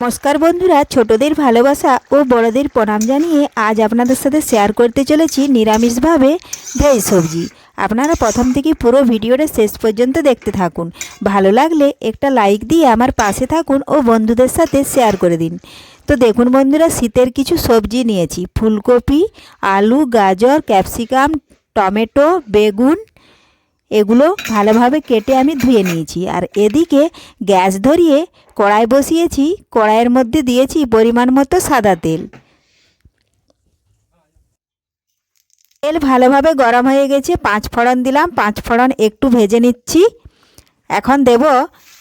নমস্কার বন্ধুরা, ছোটদের ভালোবাসা ও বড়দের প্রণাম জানিয়ে আজ আপনাদের সাথে শেয়ার করতে চলেছি নিরামিষভাবে ভেজ সবজি। আপনারা প্রথম থেকে পুরো ভিডিওটা শেষ পর্যন্ত দেখতে থাকুন। ভালো লাগলে একটা লাইক দিয়ে আমার পাশে থাকুন ও বন্ধুদের সাথে শেয়ার করে দিন। তো দেখুন বন্ধুরা, শীতের কিছু সবজি নিয়েছি। ফুলকপি, আলু, গাজর ক্যাপসিকাম টমেটো, বেগুন এগুলো ভালোভাবে কেটে আমি ধুয়ে নিয়েছি। আর এদিকে গ্যাস ধরিয়ে কড়াই বসিয়েছি। কড়াইয়ের মধ্যে দিয়েছি পরিমাণ মতো সাদা তেল। তেল ভালোভাবে গরম হয়ে গেছে। পাঁচ ফোড়ন দিলাম। পাঁচ ফোড়ন একটু ভেজে নিচ্ছি। এখন দেব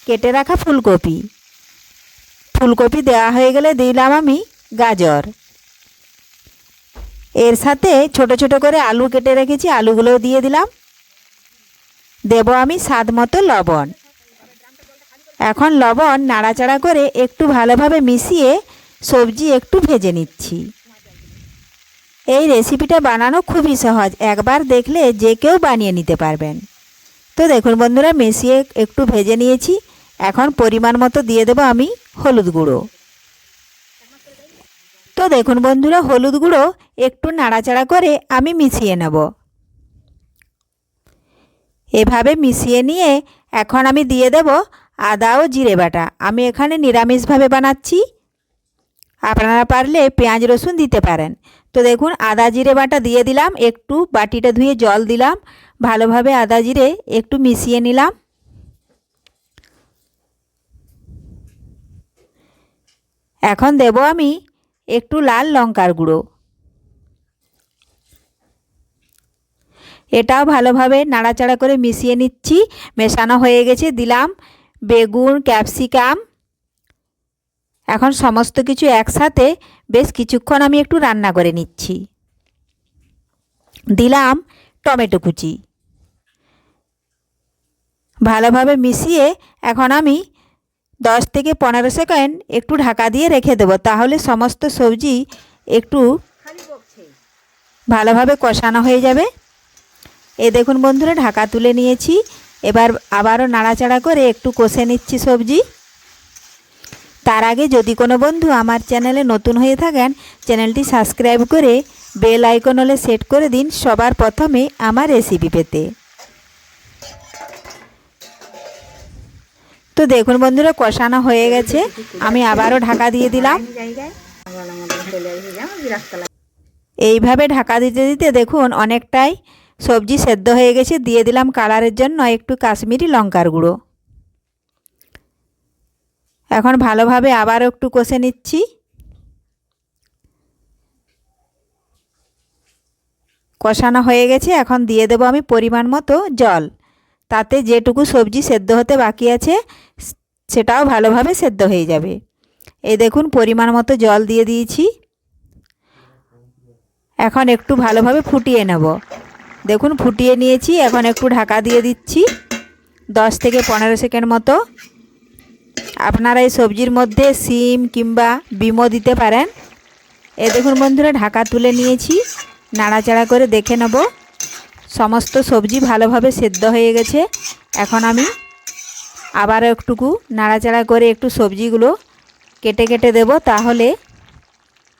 কেটে রাখা ফুলকপি। ফুলকপি দেওয়া হয়ে গেলে দিলাম আমি গাজর। এর সাথে ছোট ছোট করে আলু কেটে রেখেছি। আলুগুলোও দিয়ে দিলাম। দেব আমি স্বাদ মতো লবণ। এখন লবণ নাড়াচাড়া করে একটু ভালোভাবে মিশিয়ে সবজি একটু ভেজে নিচ্ছি। এই রেসিপিটা বানানো খুবই সহজ, একবার দেখলে যে কেউ বানিয়ে নিতে পারবেন। তো দেখুন বন্ধুরা, মিশিয়ে একটু ভেজে নিয়েছি। এখন পরিমাণ মতো দিয়ে দেবো আমি হলুদ গুঁড়ো। তো দেখুন বন্ধুরা, হলুদ গুঁড়ো একটু নাড়াচাড়া করে আমি মিশিয়ে নেব। এভাবে মিশিয়ে নিয়ে এখন আমি দিয়ে দেব আদা ও জিরে বাটা। আমি এখানে নিরামিষভাবে বানাচ্ছি। আপনারা পারলে পেঁয়াজ রসুন দিতে পারেন। তো দেখুন, আদা জিরে বাটা দিয়ে দিলাম, একটু বাটিটা ধুয়ে জল দিলাম, ভালোভাবে আদা জিরে একটু মিশিয়ে নিলাম। এখন দেব আমি একটু লাল লঙ্কার গুঁড়ো। এটাও ভালোভাবে নাড়াচাড়া করে মিশিয়ে নিচ্ছি। মেশানো হয়ে গেছে দিলাম বেগুন ক্যাপসিকাম। এখন সমস্ত কিছু একসাথে বেশ কিছুক্ষণ আমি একটু রান্না করে নিচ্ছি। দিলাম টমেটো কুচি। ভালোভাবে মিশিয়ে এখন আমি দশ থেকে পনেরো সেকেন্ড একটু ঢাকা দিয়ে রেখে দেবো তাহলে সমস্ত সবজি একটু ভালোভাবে কষানো হয়ে যাবে। এ দেখুন বন্ধুরা, ঢাকা তুলে নিয়েছি। এবার আবারও নাড়াচাড়া করে একটু কষে নিচ্ছি সবজি। তার আগে যদি কোনো বন্ধু আমার চ্যানেলে নতুন হয়ে থাকেন, চ্যানেলটি সাবস্ক্রাইব করে বেল আইকন হলে সেট করে দিন সবার প্রথমে আমার রেসিপি পেতে। তো দেখুন বন্ধুরা, কষানো হয়ে গেছে। আমি আবারও ঢাকা দিয়ে দিলাম। এইভাবে ঢাকা দিতে দিতে দেখুন, অনেকটাই সবজি সেদ্ধ হয়ে গেছে, দিয়ে দিলাম কালারের জন্য একটু কাশ্মীরি লঙ্কার গুঁড়ো। এখন ভালোভাবে আবার একটু কষে নিচ্ছি। কষানো হয়ে গেছে, এখন দিয়ে দেবো আমি পরিমাণ মতো জল। তাতে যেটুকু সবজি সেদ্ধ হতে বাকি আছে, সেটাও ভালোভাবে সেদ্ধ হয়ে যাবে। এই দেখুন, পরিমাণ মতো জল দিয়ে দিয়েছি। এখন একটু ভালোভাবে ফুটিয়ে নেব। দেখুন, ফুটিয়ে নিয়েছি। এখন একটু ঢাকা দিয়ে দিচ্ছি। দশ থেকে পনেরো সেকেন্ড মতো। আপনারা এই সবজির মধ্যে সিম কিংবা বিমো দিতে পারেন। এ দেখুন বন্ধুরা, ঢাকা তুলে নিয়েছি। নাড়াচাড়া করে দেখে নেব। সমস্ত সবজি ভালোভাবে সেদ্ধ হয়ে গেছে। এখন আমি আবারও একটুকু নাড়াচাড়া করে একটু সবজিগুলো কেটে কেটে দেব, তাহলে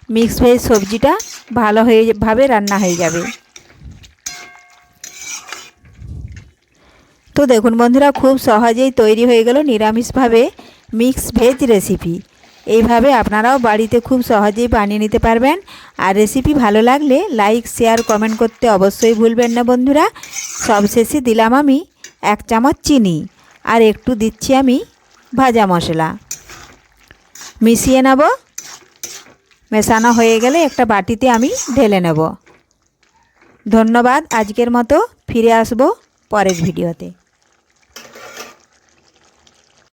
মিক্স ভেজ সবজিটা ভালো হয়ে ভাবে রান্না হয়ে যাবে। তো দেখুন বন্ধুরা, খুব সহজেই তৈরি হয়ে গেল নিরামিষভাবে মিক্স ভেজ রেসিপি এইভাবে আপনারাও বাড়িতে খুব সহজেই বানিয়ে নিতে পারবেন। আর রেসিপি ভালো লাগলে লাইক শেয়ার কমেন্ট করতে অবশ্যই ভুলবেন না বন্ধুরা। সবশেষে দিলাম আমি এক চামচ চিনি আর একটু দিচ্ছি আমি ভাজা মশলা। মিশিয়ে নেব। মেশানো হয়ে গেলে একটা বাটিতে আমি ঢেলে নেব। ধন্যবাদ, আজকের মতো ফিরে আসব পরের ভিডিওতে।